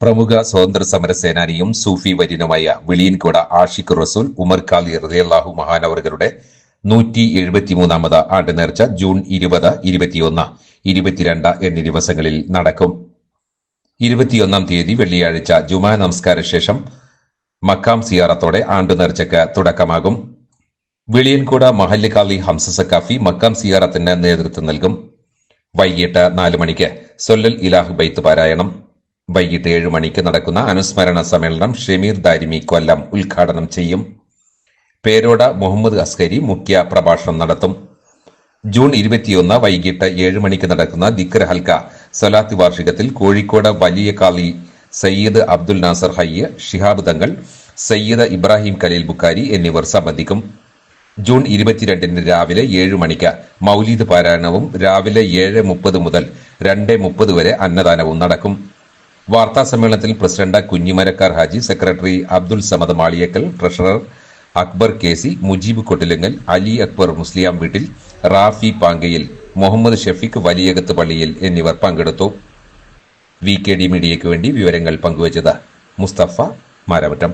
പ്രമുഖ സ്വതന്ത്ര സമര സേനാനിയും സൂഫി വര്യനുമായ വെളിയൻകോട ആഷിഖ് റസൂൽ ഉമർ ഖാലി റളിയല്ലാഹു മഹാനവറുകളുടെ നൂറ്റി എഴുപത്തിമൂന്നാമത് ആണ്ട് നേർച്ച ജൂൺ ഇരുപത് ഇരുപത്തിയൊന്ന് ഇരുപത്തിരണ്ട് എന്നീ ദിവസങ്ങളിൽ നടക്കും. ഇരുപത്തിയൊന്നാം തീയതി വെള്ളിയാഴ്ച ജുമാ നമസ്കാര ശേഷം മക്കാം സിയാറത്തോടെ ആണ്ടു നേർച്ചയ്ക്ക് തുടക്കമാകും. വെളിയൻകോട് മഹല്ല് ഖാലി ഹംസ സക്കാഫി മക്കാം സിയാറത്തിന് നേതൃത്വം നൽകും. വൈകിട്ട് നാല് മണിക്ക് സൊല്ലൽ ഇലാഹ് ബൈത്ത് പാരായണം. വൈകിട്ട് ഏഴ് മണിക്ക് നടക്കുന്ന അനുസ്മരണ സമ്മേളനം ഷമീർ ദാരിമി കൊല്ലം ഉദ്ഘാടനം ചെയ്യും. പേരോട മുഹമ്മദ് അസ്കരി മുഖ്യ പ്രഭാഷണം നടത്തും. ജൂൺ ഇരുപത്തിയൊന്ന് വൈകിട്ട് ഏഴ് മണിക്ക് നടക്കുന്ന ദിക്ർ ഹൽക്ക സലാത്ത് വാർഷികത്തിൽ കോഴിക്കോട് വലിയ കാളി സയ്യിദ് അബ്ദുൽ നാസർ ഹയ്യ ഷിഹാബ് തങ്ങൾ സയ്യിദ് ഇബ്രാഹിം കലീൽ ബുക്കാരി എന്നിവർ സംബന്ധിക്കും. ജൂൺ ഇരുപത്തിരണ്ടിന് രാവിലെ ഏഴ് മണിക്ക് മൗലീദ് പാരായണവും രാവിലെ ഏഴ് മുപ്പത് മുതൽ രണ്ട് മുപ്പത് വരെ അന്നദാനവും നടക്കും. വാർത്താ സമ്മേളനത്തിൽ president Kunhimarakkar Haji secretary Abdul Samad Maliyakkal treasurer Akbar K C Mujeeb Kottilangal Ali Akbar Musliyam വീട്ടിൽ റാഫി പാങ്കയിൽ മുഹമ്മദ് ഷഫീഖ് വലിയകത്ത് പള്ളിയിൽ എന്നിവർ പങ്കെടുത്തു. വി കെ ഡി മീഡിയയ്ക്ക് വേണ്ടി വിവരങ്ങൾ പങ്കുവച്ചത് മുസ്തഫ മാരവറ്റം